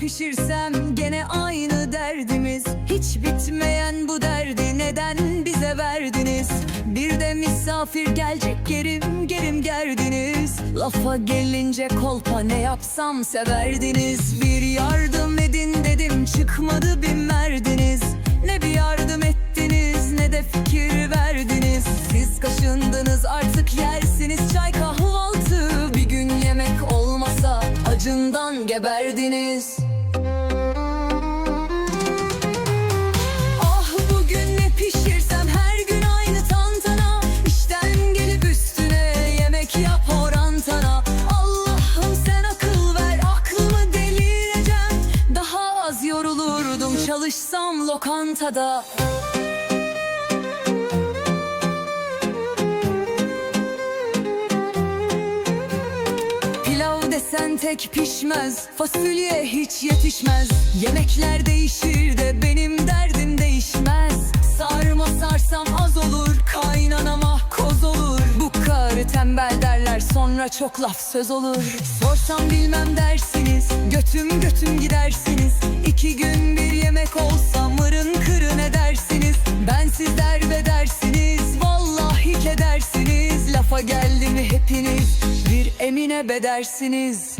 pişirsem gene aynı derdimiz. Hiç bitmeyen bu derdi neden bize verdiniz? Bir de misafir gelecek gerim gerim gerdiniz. Lafa gelince kolpa ne yapsam severdiniz. Bir yardım edin dedim çıkmadı bir merdiniz. Ne bir yardım ettiniz acından geberdiniz. Ah bugün ne pişirsem her gün aynı tantana. İşten gelip üstüne yemek yap orantana Allah'ım sen akıl ver aklımı delireceğim. Daha az yorulurdum çalışsam lokantada tek pişmez Fasulye hiç yetişmez. Yemekler değişir de benim derdim değişmez. Sarma sarsam az olur Kaynanama koz olur. Bu karı tembel derler Sonra çok laf söz olur. Sorsam bilmem dersiniz Götüm götüm gidersiniz. İki gün bir yemek olsa Mırın kırın edersiniz. Ben siz derbedersiniz Vallahi kedersiniz. Lafa geldi mi hepiniz Bir emine bedersiniz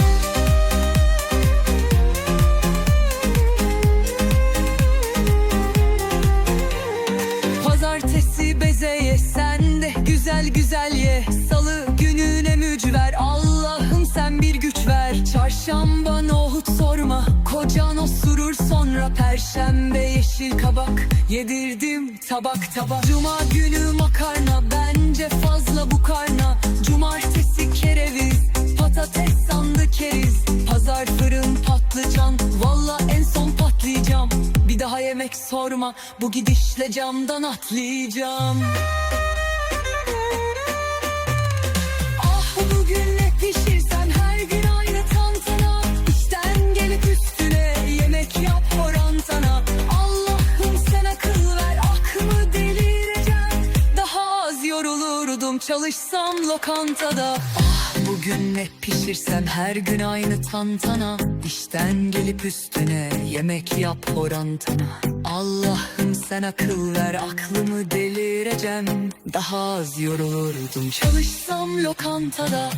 Beze ye sen de güzel güzel ye. Salı gününe mücver Allah'ım sen bir güç ver. Çarşamba nohut sorma Kocan osurur sonra. Perşembe yeşil kabak Yedirdim tabak tabak. Cuma günü makarna Bence fazla bu karna. Cumartesi yemek sorma. Bu gidişle camdan atlayacağım. Ah bugün ne pişirsem her gün aynı tantana. İşten gelip üstüne yemek yap orantana. Allah'ım sen akıl ver aklımı delireceğim? Daha az yorulurdum çalışsam lokantada. Ah bugün ne pişirsem her gün aynı tantana. İşten gelip üstüne yemek yap orantana. Allah'ım sen akıl ver aklımı delireceğim. Daha az yorulurdum çalışsam lokantada